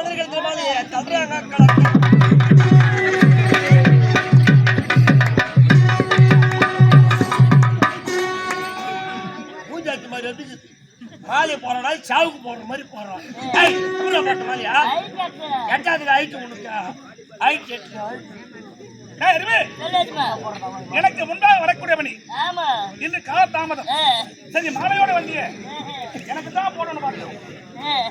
மனிதர்கள் திருமாலியை தள்ளுறாங்க மாதிரி எப்படி மாலை போறோம்னா சாவுக்கு போடுற மாதிரி பூஜை போட்ட மாதிரியா எட்டாவது ஆயிட்டு உனக்கு? ஆயிட்டு எட்டு. எனக்கு முன்பாக வரக்கூடியவனி. இன்று கால தாமதம் சரி மாலையோட வண்டிய எனக்கு தான் போடணும் பாருங்க.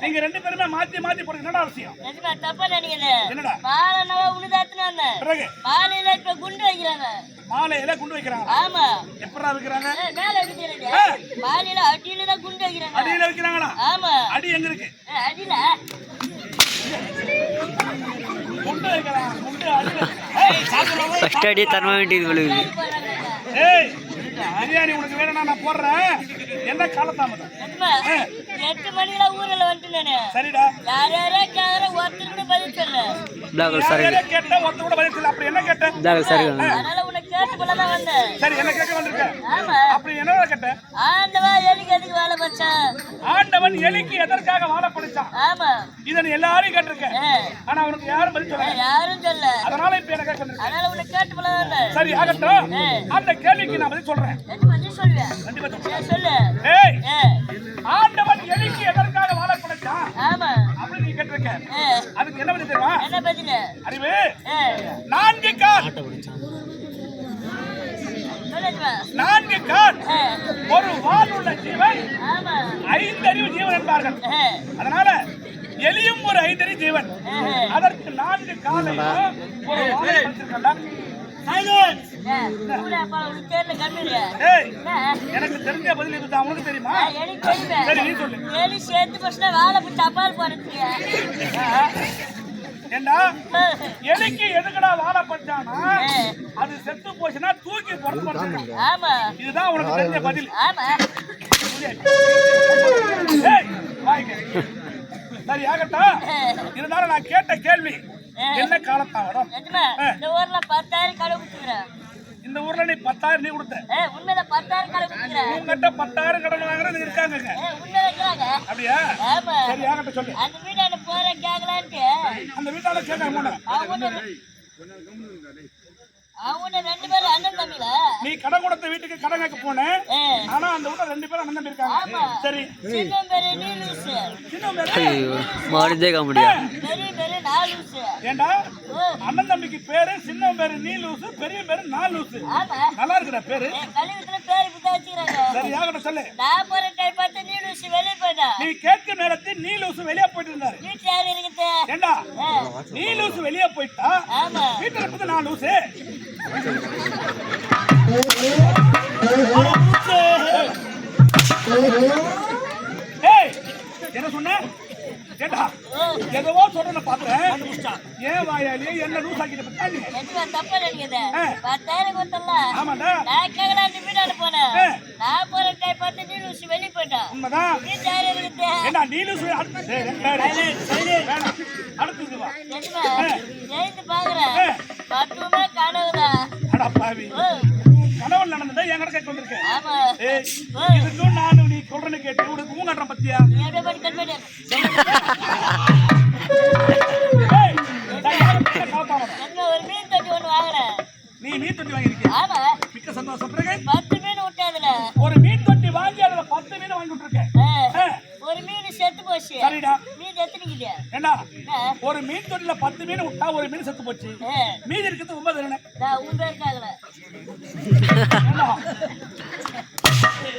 நீங்க ரெண்டு பேருமே மாத்தி மாத்தி போடுறது என்னடா அவசியம்? நிஜமா தப்பா நினைக்கிறேன் என்னடா? பாலனவா உழுதாத்துனாங்க பிறகு? பாலையில இப்ப குண்டு வைக்கிறாங்க. மாலையில குண்டு வைக்கிறாங்க ஆமா. எப்படா வைக்கிறாங்க? மேல அடிக்கிறாங்க ஆ. பாலையில அடியில தான் குண்டு வைக்கிறாங்க. அடியில வைக்கிறாங்களா? ஆமா. அடி எங்க இருக்கு? அடியில. குண்டு வைக்கலாம். குண்டு அடியில ஃபர்ஸ்ட் அடி தரமா வேண்டியது விழுகுது ஏய் பிரியாணி உனக்கு வேணும்னா நான் போடுறேன். என்ன காலதாமதம்? நிஜமா. எட்டு மணில ஊர்ல வந்துட்டு நானு. சரிடா. யார் யாரோ கேக்குற ஒருத்தர் கூட பதில் சொல்ல பிளாக் யார் சரகு யாரையோ கேட்டேன் ஒருத்தர் கூட பதில் சொல்லல. அப்படி என்ன கேட்டேன் பிளாக் சரகு அதனால உனக்கு கேட்டு போலதான் வந்தேன். சரி என்ன கேட்க வந்திருக்க? ஆமா. அப்படி என்ன கேட்டேன் ஆண்டவா ஆண்டவன் எலிக்கு எதற்காக வாழ படிச்சான் ஆமா. இதை நீ எல்லாரும் கேட்டிருக்க. ஆ, ஆனா உனக்கு யாரும் பதில் ஆ, சொல்லல யாரும் சொல்ல அதனால இப்ப என்ன கேட்க வந்திருக்க? அதனால உனக்கு கேட்டு போல சரி ஆகட்டும். அந்த கேள்விக்கு நான் பதில் சொல்றேன். வந்து சொல்லுவேன் கண்டிப்பா. சொல்லு. ஏய் ஆண்டவன் எலிக்கு எதற்காக வாழ படைச்சான் ஆமா. அப்படி நீ கேட்டிருக்க. அதுக்கு என்ன பதில் தெரியுமா? என்ன பதில்? அறிவு ஆ, நான்கு கால் சொல்லுமா நான்கு கால் ஆ, ஒரு வால் உள்ள ஜீவன் ஆமா ஐந்தறிவு ஆ, அதனால எலியும் ஒரு ஐந்தறிவு ஜீவன். அதற்கு நான்கு காலையும் ஒரு வாலை எனக்கு தெரிஞ்ச பதில் இதுதான் உனக்கு தெரியுமா? ஆ, எனக்கு தெரியுமே சரி நீ சொல்லு. ஏழு சேர்த்து பஸ்ல வாழை பிடிச்ச அப்பால் போறதுக்கு ஏண்டா? எலிக்கு எதுக்குடா வாழை படைச்சானா அது செத்து போச்சுன்னா தூக்கி புறத்து ஆமா இதுதான் உனக்கு தெரிஞ்ச பதில். ஆமா. சரி ஆகட்டும். இருந்தாலும் நான் கேட்ட கேள்வி என்ன காலத்தாவடம்? இந்த ஊர்ல பத்தாயிரம் கடை குடுத்துக்கிறேன் இந்த ஊர்ல நீ பத்தாயிரம் நீ கொடுத்த. உண்மையில பத்தாயிரம் கடை குடுத்துக்கிறேன் உங்ககிட்ட பத்தாயிரம் கடன் வாங்குறது இருக்காங்க உண்மையில இருக்கிறாங்க அப்படியா? சரி ஆகட்டும் சொல்லு. அந்த வீடாண்ட போற கேக்கலான்ட்டு. அந்த வீட்டால கேட்க மூணு அவங்க அவங்க ரெண்டு பேரும் அண்ணன் தம்பில நீ கடன் கொடுத்த வீட்டுக்கு கடன் கேட்க போனேன் ஆனா அந்த வீட்டுல ரெண்டு பேரும் அண்ணன் தம்பி இருக்காங்க. ஆமா. சரி. மாடுதே காமெடியா ஏண்டா? அண்ணன் தம்பிக்கு பேரு சின்ன பேரு நீ லூசு பெரிய பேரு நான் லூசு ஆமா. நல்லா இருக்குடா பேரு. சரி ஆகட்டும் சொல்லு? நீ லூசு வெளியே போயிட்டா. நீ கேட்கும் நேரத்தில் நீ லூசு வெளியே போயிட்டு இருந்தாரு. ஏண்டா? நீ லூசு வெளியே போயிட்டா? ஆமா. வீட்டுல இருக்குது நான் லூசு என்ன சொன்ன? ஏண்டா ஓ எதோ சொல்றேன்னு பார்த்தேன் ஏன் வாயாலியே என்ன லூஸ் ஆக்கிட்டு நீ எதுவா தப்பா நினைக்குது. பத்தாயிரம் கொடுத்தல ஆமாண்டா. நான் கேட்கலான்னு வீடாண்ட போனேன். ஆ. நான் போற டைம் பார்த்து நீ வெளியே போயிட்டான் உண்மைதான். ஏண்டா நீ அடுத்து வா. பாக்குறேன். மட்டுமே இதுக்கும் நானும் நீ சொல்றேன்னு கேட்டு உனக்கு ஊ கட்டுறேன் பத்தியா நீ அப்படியே பண்ணி கட் ஒரு மீன் தொட்டி ஒண்ணு நீ மீன் தொட்டி வாங்கியிருக்கிய மிக்க சந்தோஷம் பிறகு பத்து மீன் விட்டாதுல ஒரு மீன் தொட்டி வாங்கி அதுல பத்து மீன் வாங்கி விட்டுருக்கேன் ஒரு மீன் செத்து போச்சு சரிடா மீன் எத்தனைக்குது ஏண்டா ஆ. ஒரு மீன் தொட்டில பத்து மீன் விட்டா ஒரு மீன் செத்து போச்சு மீதி இருக்கிறது ஒன்பது தானே நான் உன் பேருக்காகல ஏண்டா?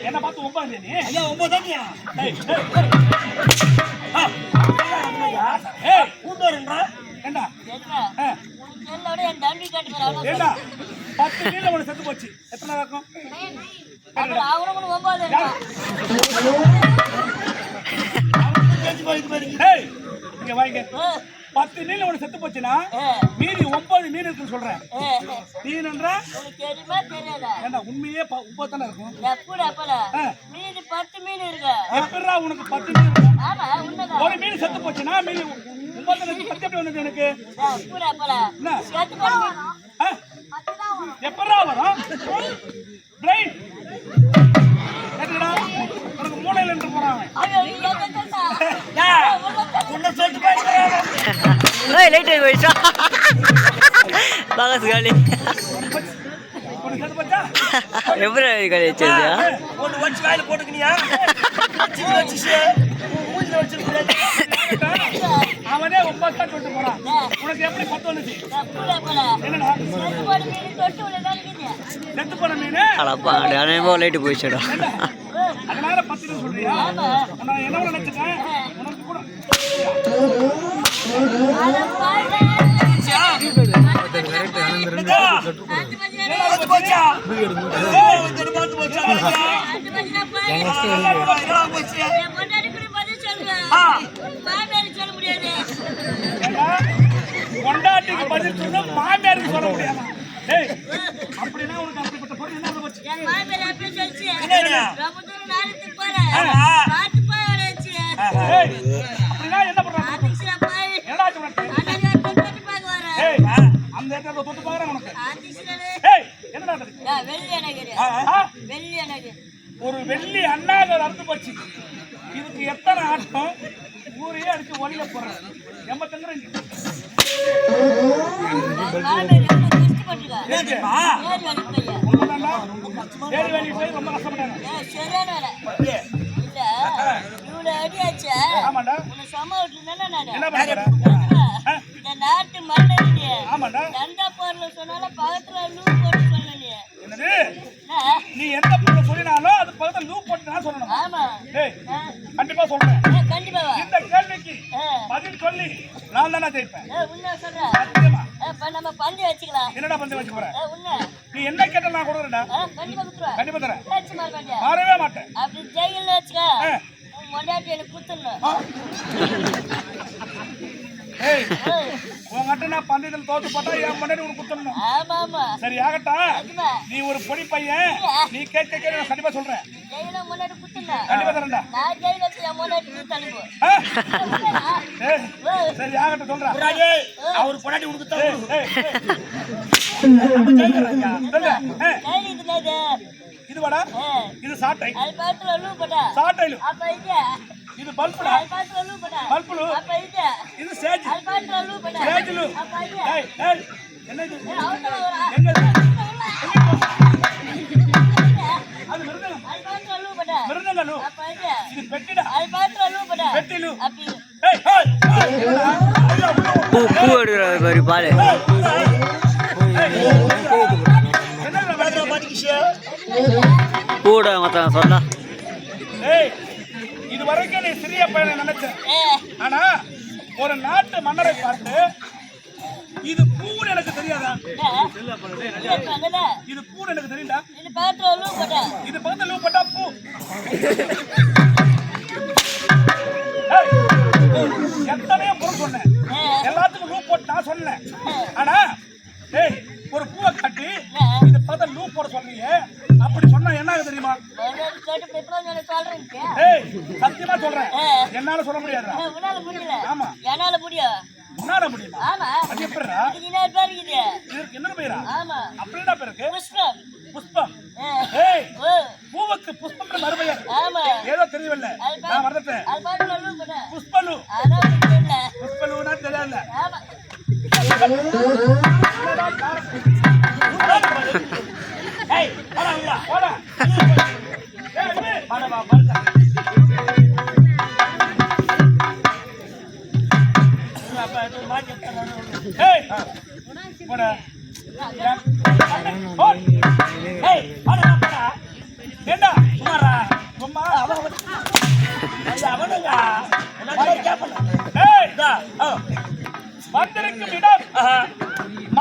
என்ன பார்த்து ஒன்பது நீ ஐயா ஒன்பது தானியா ஏய், ஏய், ஏய். ஆ, ஏய், கூட்டுறா ஏண்டா உனக்கு ஏண்டா பத்து மீன்ல ஒன்று செத்து போச்சு. எத்தனை ஏய் இங்க வாங்க பத்து மீன் ஒன்று செத்து போச்சுன்னா மீதி ஒன்பது மீன் இருக்குன்னு சொல்றேன். உனக்கு தெரியாதா ஏண்டா உண்மையே ப- ஒன்பது தானே இருக்கும். எப்படி பத்து மீன் இருக்கு. எப்படிடா உனக்கு பத்து மீன் ஆமா உண்மைதான். ஒரு மீன் செத்து போச்சுன்னா மீதி ஒன்பது. பத்து எப்படி வந்தது எனக்கு? எப்படி என்ன? சேர்த்து போன ஆ? எப்படிடா வரும்? பிரெயின் உனக்கு மூளையில இருந்து சொன்னா உன்னை சொல்லிட்டு போயிருக்கிறேன் ஏய் லைட் போயிடுச்சா? பாகஸ் காலி. உனக்கு செத்து போச்சா? மூஞ்சில வச்சிருக்கேன் அவனே போறான் உனக்கு எப்படி பத்து வந்துச்சு செத்து போன மீன் அடப்பா லைட்டு போயிடுச்சுடா அதனால பத்துன்னு சொல்றியா நான் என்ன நினைச்சிட்டேன் உனக்கு கூட போச்சா பார்த்து போச்சா அஞ்சு பதில் மாமியாருக்கு சொல்ல முடியாது ஒரு வெள்ளி அண்ணாக அறுத்து போச்சு. இதுக்கு எத்தனை ஆட்டம்? ஊரையே அடிச்சு ஒளியில போடுறேன் வேலைக்கு போய். ரொம்ப கஷ்டப்பட்டாங்க நாட்டு மண்ணடி ஆமாண்டா. தண்டா போர்ல சொன்னாலும் பக்கத்துல லூ போட்டு என்னது நீ எந்த பொருளை சொல்லினாலும் அது பக்கத்துல லூப் போட்டு நான் சொல்லணும். ஆமா. ஏய் கண்டிப்பா சொல்றேன். இந்த கேள்விக்கு பதில் சொல்லி நான் தானே ஜெயிப்பேன். சத்தியமா? நம்ம பந்து வச்சுக்கலாம். என்னடா பந்து வச்சு போற? நீ என்ன கேட்ட நான் கொடுக்குறேன்டா. ஆ, கண்டிப்பா தரேன். மாறவே மாட்டேன். அப்படி ஜெயில வச்சுக்க. மொண்டாட்டி எனக்கு குத்துடணும் ஏய். பந்தயத்தில் தோத்து போட்டா என் முன்னாடி உனக்கு குத்தணும். ஆமா ஆமா சரி ஆகட்டா நீ ஒரு பொடி பையன். நீ கேட்க கேட்க நான் கண்டிப்பா சொல்றேன். கண்டிப்பா தரேன்டா. சரி ஆகட்டும் சொல்றேன் அவர் பொண்டாட்டி உனக்கு இது என்னது? இது? வாடா. இது சாட்டை. அப்ப இது. இது பல்புடா. பல்புலு. அப்ப இது இது சேஜ் அது பக்கத்துல லூ போட்டா சேஜ்லு அப்ப இது ஏய் ஏய் என்ன இது ஏய், அவசரம் வரா. என்னது? அது மிருதங்கம் அப்ப இது பெட்டிடா. பெட்டிலு. பூ. பூட மொத்தம் சொன்னா. இது வரைக்கும் நீ சிறிய பையனை நினைச்ச. ஏ ஆனா ஒரு நாட்டு மன்னரை பார்த்து இது பூன்னு எனக்கு தெரியாதா? இது பூன்னு எனக்கு தெரியுதா இது பக்கத்துல லூ போட்டா. இது பக்கத்துல லூ பட்டா பூ. சொல்றேன். என்னால சொல்ல முடியாதா உன்னால முடியல. ஆமா. என்னால முடியும் உன்னால முடியுமா? ஆமா. அது எப்படிடா? இதுக்கு இன்னொரு பேர் இருக்குது இதற்கு என்ன பேரா ஆமா. பேருக்கு புஷ்பம். புஷ்பம். ஏய் ஓ. பூவுக்கு புஷ்பம் மறுபெயர் ஆமா. ஏதோ தெரியவில்ல. நான் அது புஷ்பலு. அதான் தெரியல. புஷ்பலுனா தெரியல ஆமா. வந்திருக்கும் இடம்